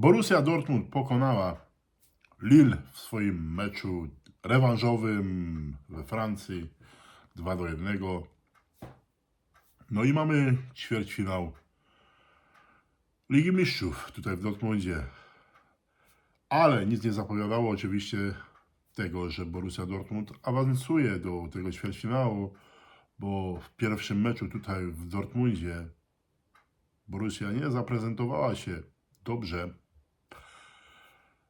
Borussia Dortmund pokonała Lille w swoim meczu rewanżowym we Francji 2 do 1. No i mamy ćwierćfinał Ligi Mistrzów tutaj w Dortmundzie. Ale nic nie zapowiadało oczywiście tego, że Borussia Dortmund awansuje do tego ćwierćfinału, bo w pierwszym meczu tutaj w Dortmundzie Borussia nie zaprezentowała się dobrze,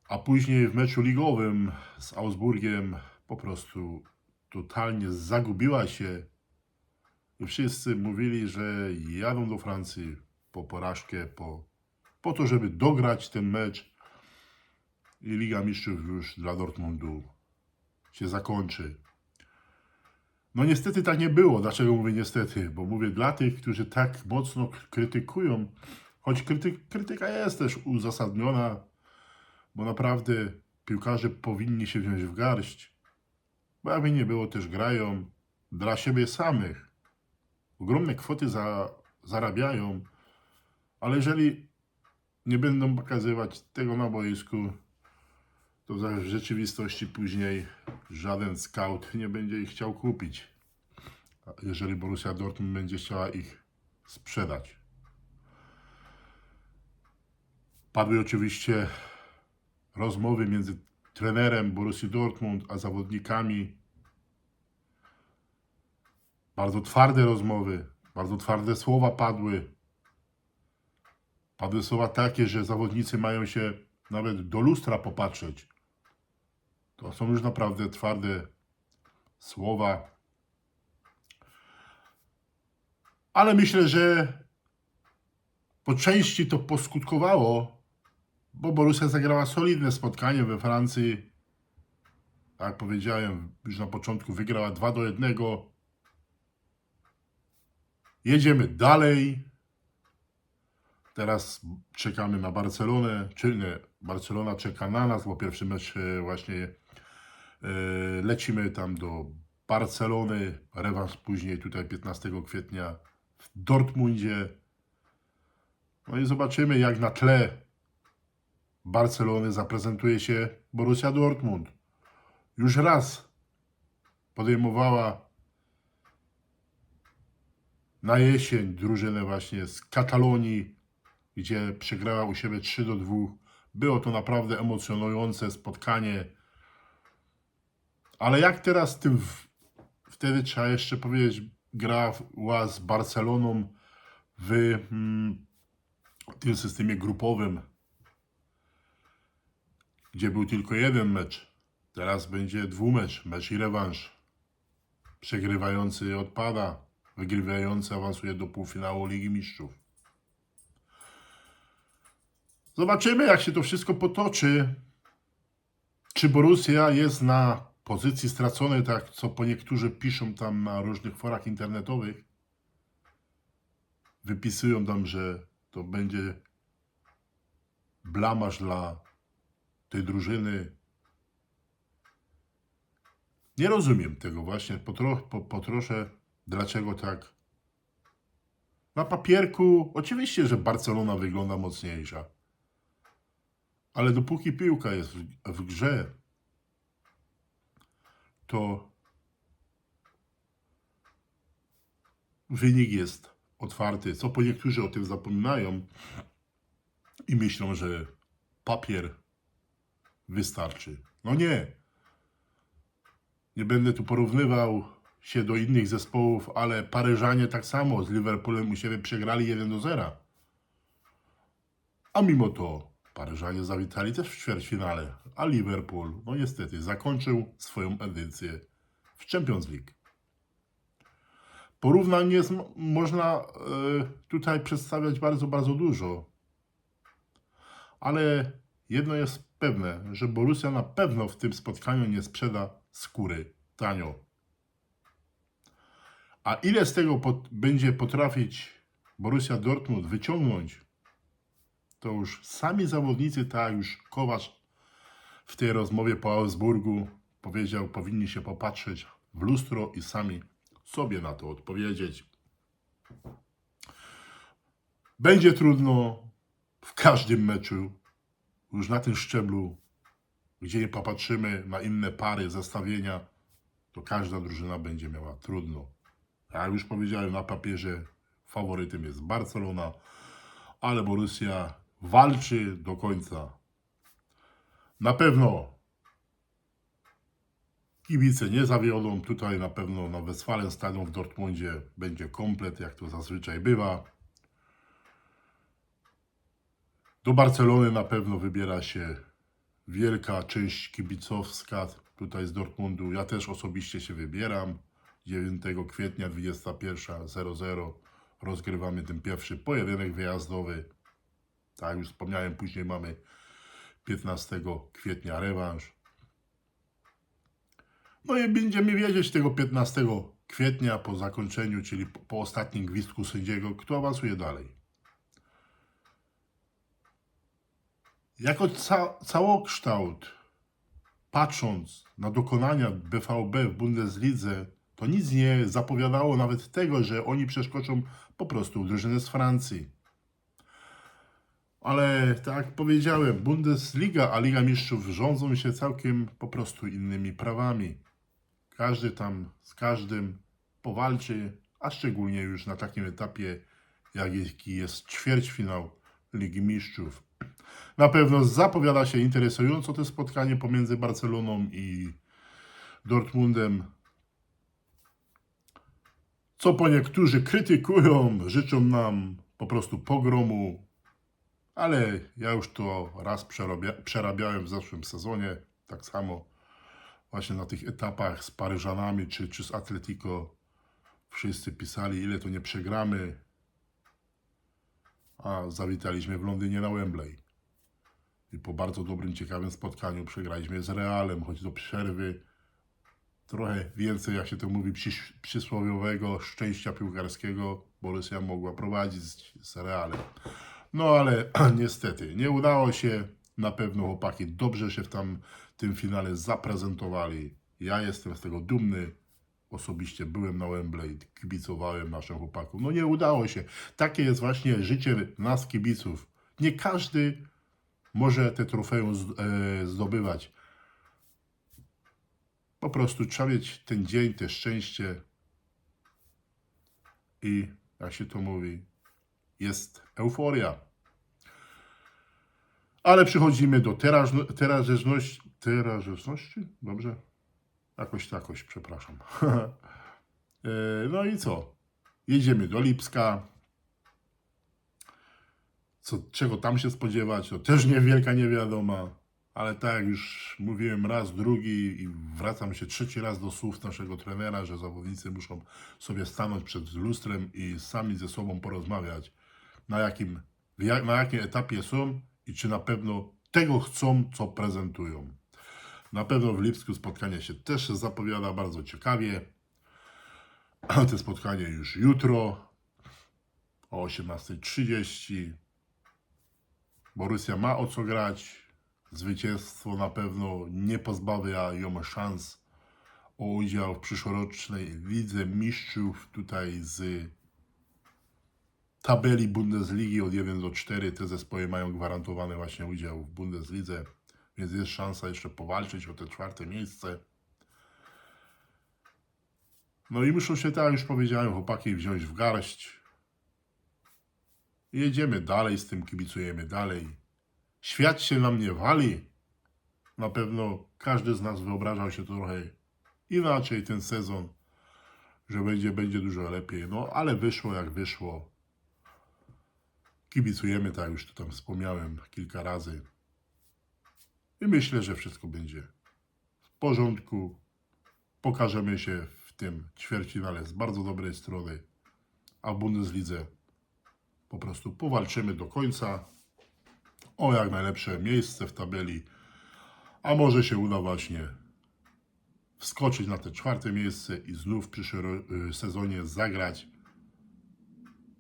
a później w meczu ligowym z Augsburgiem po prostu totalnie zagubiła się i wszyscy mówili, że jadą do Francji po porażkę, po, po to, żeby dograć ten mecz i Liga Mistrzów już dla Dortmundu się zakończy. No niestety tak nie było. Dlaczego mówię niestety? Bo mówię dla tych, którzy tak mocno krytykują, choć kryty, krytyka jest też uzasadniona, bo naprawdę piłkarze powinni się wziąć w garść, bo jakby nie było też grają dla siebie samych. Ogromne kwoty za, zarabiają, ale jeżeli nie będą pokazywać tego na boisku, to w rzeczywistości później żaden scout nie będzie ich chciał kupić, jeżeli Borussia Dortmund będzie chciała ich sprzedać. Padły oczywiście rozmowy między trenerem Borussii Dortmund a zawodnikami. Bardzo twarde rozmowy, bardzo twarde słowa padły. Padły słowa takie, że zawodnicy mają się nawet do lustra popatrzeć. To są już naprawdę twarde słowa. Ale myślę, że po części to poskutkowało, bo Borussia zagrała solidne spotkanie we Francji. Tak jak powiedziałem, już na początku wygrała 2 do 1. Jedziemy dalej. Teraz czekamy na Barcelonę, czyli Barcelona czeka na nas, bo pierwszy mecz e, właśnie e, lecimy tam do Barcelony, rewanż później tutaj 15 kwietnia w Dortmundzie. No i zobaczymy jak na tle Barcelony zaprezentuje się Borussia Dortmund. Już raz podejmowała na jesień drużynę właśnie z Katalonii, gdzie przegrała u siebie 3 do 2. Było to naprawdę emocjonujące spotkanie. Ale jak teraz tym w, wtedy trzeba jeszcze powiedzieć, grała z Barceloną w mm, tym systemie grupowym, gdzie był tylko jeden mecz. Teraz będzie dwumecz, mecz i rewanż. Przegrywający odpada, wygrywający awansuje do półfinału Ligi Mistrzów. Zobaczymy, jak się to wszystko potoczy. Czy Borussia jest na pozycji straconej, tak co po niektórzy piszą tam na różnych forach internetowych. Wypisują tam, że to będzie blamaż dla tej drużyny. Nie rozumiem tego właśnie po, tro, po, po trosze, dlaczego tak. Na papierku oczywiście, że Barcelona wygląda mocniejsza. Ale dopóki piłka jest w, w grze, to wynik jest otwarty. Co po niektórzy o tym zapominają i myślą, że papier wystarczy. No nie. Nie będę tu porównywał się do innych zespołów, ale Paryżanie tak samo z Liverpoolem u siebie przegrali 1 do 0. A mimo to Paryżanie zawitali też w ćwierćfinale, a Liverpool, no niestety, zakończył swoją edycję w Champions League. Porównań jest, można e, tutaj przedstawiać bardzo, bardzo dużo. Ale jedno jest pewne, że Borussia na pewno w tym spotkaniu nie sprzeda skóry tanio. A ile z tego będzie potrafić Borussia Dortmund wyciągnąć, to już sami zawodnicy, tak już Kowasz w tej rozmowie po Augsburgu powiedział, powinni się popatrzeć w lustro i sami sobie na to odpowiedzieć. Będzie trudno w każdym meczu, już na tym szczeblu, gdzie nie popatrzymy na inne pary, zestawienia, to każda drużyna będzie miała trudno. Jak już powiedziałem, na papierze faworytem jest Barcelona, ale Borussia walczy do końca. Na pewno kibice nie zawiodą. Tutaj na pewno na Westfalenstadion w Dortmundzie będzie komplet, jak to zazwyczaj bywa. Do Barcelony na pewno wybiera się wielka część kibicowska tutaj z Dortmundu. Ja też osobiście się wybieram. 9 kwietnia 21.00 rozgrywamy ten pierwszy pojedynek wyjazdowy. Tak jak już wspomniałem, później mamy 15 kwietnia rewanż. No i będziemy wiedzieć tego 15 kwietnia po zakończeniu, czyli po, po ostatnim gwizdku sędziego, kto awansuje dalej. Jako ca całokształt, patrząc na dokonania BVB w Bundeslidze, to nic nie zapowiadało nawet tego, że oni przeskoczą po prostu drużynę z Francji. Ale tak jak powiedziałem, Bundesliga, a Liga Mistrzów rządzą się całkiem po prostu innymi prawami. Każdy tam z każdym powalczy, a szczególnie już na takim etapie, jaki jest ćwierćfinał Ligi Mistrzów. Na pewno zapowiada się interesująco to spotkanie pomiędzy Barceloną i Dortmundem. Co po niektórzy krytykują, życzą nam po prostu pogromu, ale ja już to raz przerabia, przerabiałem w zeszłym sezonie, tak samo właśnie na tych etapach z Paryżanami czy, czy z Atletico wszyscy pisali, ile to nie przegramy, a zawitaliśmy w Londynie na Wembley. I po bardzo dobrym, ciekawym spotkaniu przegraliśmy z Realem, choć do przerwy trochę więcej, jak się to mówi, przys- przysłowiowego szczęścia piłkarskiego Borussia mogła prowadzić z, z Realem. No ale niestety nie udało się. Na pewno chłopaki dobrze się w tam tym finale zaprezentowali. Ja jestem z tego dumny. Osobiście byłem na Wembley, kibicowałem naszym chłopakom. No nie udało się. Takie jest właśnie życie nas kibiców. Nie każdy może te trofeum e, zdobywać. Po prostu trzeba mieć ten dzień, te szczęście i jak się to mówi, jest euforia. Ale przechodzimy do teraźności, teraźności, dobrze? Jakoś takoś, przepraszam. E, no i co? Jedziemy do Lipska. Co, czego tam się spodziewać? To też niewielka niewiadoma. Ale tak jak już mówiłem raz, drugi i wracam się trzeci raz do słów naszego trenera, że zawodnicy muszą sobie stanąć przed lustrem i sami ze sobą porozmawiać, na jakim, na jakim etapie są i czy na pewno tego chcą, co prezentują. Na pewno w Lipsku spotkanie się też zapowiada bardzo ciekawie. Te spotkanie już jutro o 18.30. Borussia ma o co grać. Zwycięstwo na pewno nie pozbawia ją szans o udział w przyszłorocznej Lidze Mistrzów. Tutaj z tabeli Bundesligi od 1 do 4 te zespoły mają gwarantowany właśnie udział w Bundeslidze, więc jest szansa jeszcze powalczyć o te czwarte miejsce. No i muszą się, tak jak już powiedziałem, chłopaki wziąć w garść. Jedziemy dalej z tym, kibicujemy dalej. Świat się na mnie wali. Na pewno każdy z nas wyobrażał się trochę inaczej ten sezon, że będzie, będzie dużo lepiej. No ale wyszło jak wyszło. Kibicujemy, tak już to tam wspomniałem kilka razy. I myślę, że wszystko będzie w porządku. Pokażemy się w tym ćwierćfinale z bardzo dobrej strony, a w Bundeslidze po prostu powalczymy do końca o jak najlepsze miejsce w tabeli, a może się uda właśnie wskoczyć na te czwarte miejsce i znów w przyszłym y, sezonie zagrać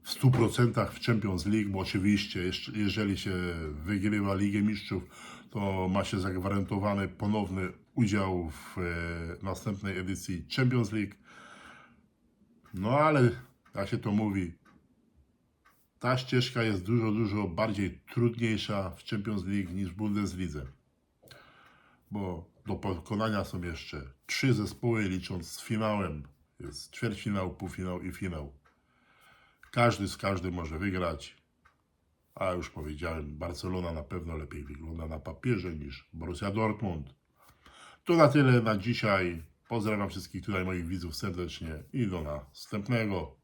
w 100% w Champions League, bo oczywiście jeżeli się wygrywa Ligę Mistrzów, to ma się zagwarantowany ponowny udział w e, następnej edycji Champions League. No ale, jak się to mówi, ta ścieżka jest dużo, dużo bardziej trudniejsza w Champions League niż w Bundeslidze. Bo do pokonania są jeszcze trzy zespoły, licząc z finałem. Jest ćwierćfinał, półfinał i finał. Każdy z każdym może wygrać. A już powiedziałem, Barcelona na pewno lepiej wygląda na papierze niż Borussia Dortmund. To na tyle na dzisiaj. Pozdrawiam wszystkich tutaj moich widzów serdecznie i do następnego.